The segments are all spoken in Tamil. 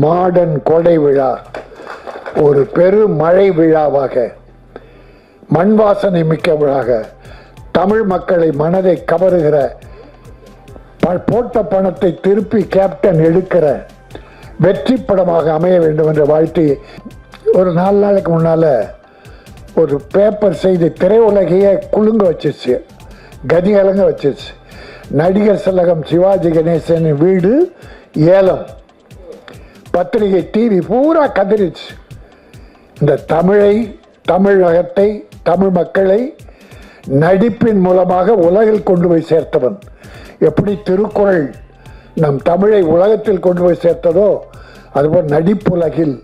மாடன் கொடை விழா ஒரு பெரு மழை விழாவாக மண் வாசனை மிக்கவளாக தமிழ் மக்களை மனதை கவருகிற ப- போட்ட பணத்தை திருப்பி கேப்டன் எடுக்கிற வெற்றி படமாக அமைய வேண்டும் என்ற வாழ்த்தி ஒரு நாலு நாளைக்கு முன்னால் ஒரு பேப்பர் செய்தி திரையுலகையே குலுங்க வச்சிருச்சு கதி கலங்க வச்சிருச்சு. நடிகர் சலகம் சிவாஜி கணேசன் வீடு ஏலம். பத்திரிகை டிவி பூரா கதறிச்சு இந்த தமிழை தமிழகத்தை தமிழ் மக்களை நடிப்பின் மூலமாக உலகில் கொண்டு போய் சேர்த்தவன். எப்படி திருக்குறள் நம் தமிழை உலகத்தில் கொண்டு போய் சேர்த்ததோ அதுபோல் நடிப்புலகில்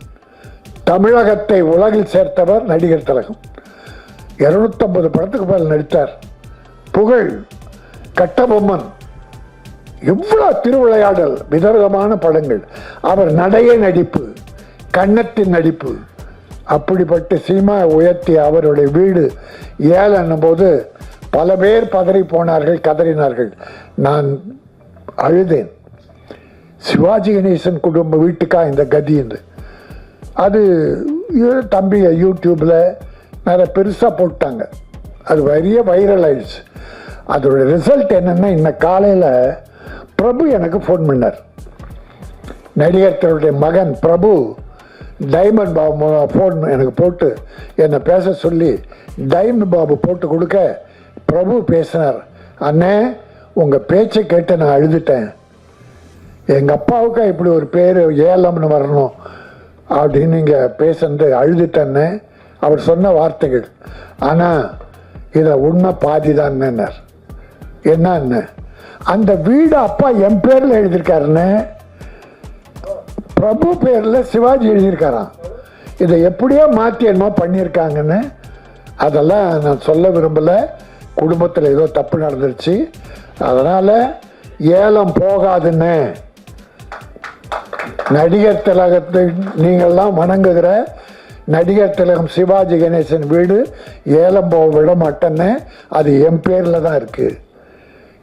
தமிழகத்தை உலகில் சேர்த்தவர் நடிகர் திலகம். இருநூத்தம்பது படத்துக்கு மேல் நடித்தார். புகழ் கட்டபொம்மன். எவ்வளோ திருவிளையாடல் விதவிதமான படங்கள். அவர் நடைய நடிப்பு கன்னத்தின் நடிப்பு. அப்படிப்பட்ட சினிமா உயர்த்தி அவருடைய வீடு. ஏழன்னும் போது பல பேர் பதறி போனார்கள் கதறினார்கள். நான் அழுதேன். சிவாஜி கணேசன் குடும்ப வீட்டுக்கா இந்த கதி என்று. அது தம்பியை தம்பி யூடியூப்பில் நிறைய பெருசாக போட்டாங்க. அது பெரிய வைரல் ஆயிடுச்சு. அதோட ரிசல்ட் என்னென்னா இன்ன காலையில் பிரபு எனக்கு ஃபோன் பண்ணார். நடிகர் திலகருடைய மகன் பிரபு டைமண்ட் பாபு ஃபோன் எனக்கு போட்டு என்னை பேச சொல்லி டைமண்ட் பாபு போட்டு கொடுக்க பிரபு பேசினார். அண்ணே உங்கள் பேச்சை கேட்டு நான் அழுதுட்டேன். எங்கள் அப்பாவுக்கு இப்படி ஒரு பேர் ஏலம்னு வரணும் அப்படின்னு நீங்கள் பேசுனது அழுதுட்டேன்னு அவர் சொன்ன வார்த்தைகள். ஆனால் இதில் உண்மை பாதி தான் என்னன்னு? அந்த வீடு அப்பா என் பேரில் எழுதியிருக்காருன்னு பிரபு பேரில் சிவாஜி எழுதியிருக்காராம். இதை எப்படியோ மாற்றி என்னமோ பண்ணியிருக்காங்கன்னு அதெல்லாம் நான் சொல்ல விரும்பலை. குடும்பத்தில் ஏதோ தப்பு நடந்துருச்சு. அதனால் ஏலம் போகாதுன்னு நடிகர் திலகத்தை நீங்கள்லாம் வணங்குகிற நடிகர் திலகம் சிவாஜி கணேசன் வீடு ஏலம் போக விட மாட்டேன்னு அது என் பேரில் தான் இருக்குது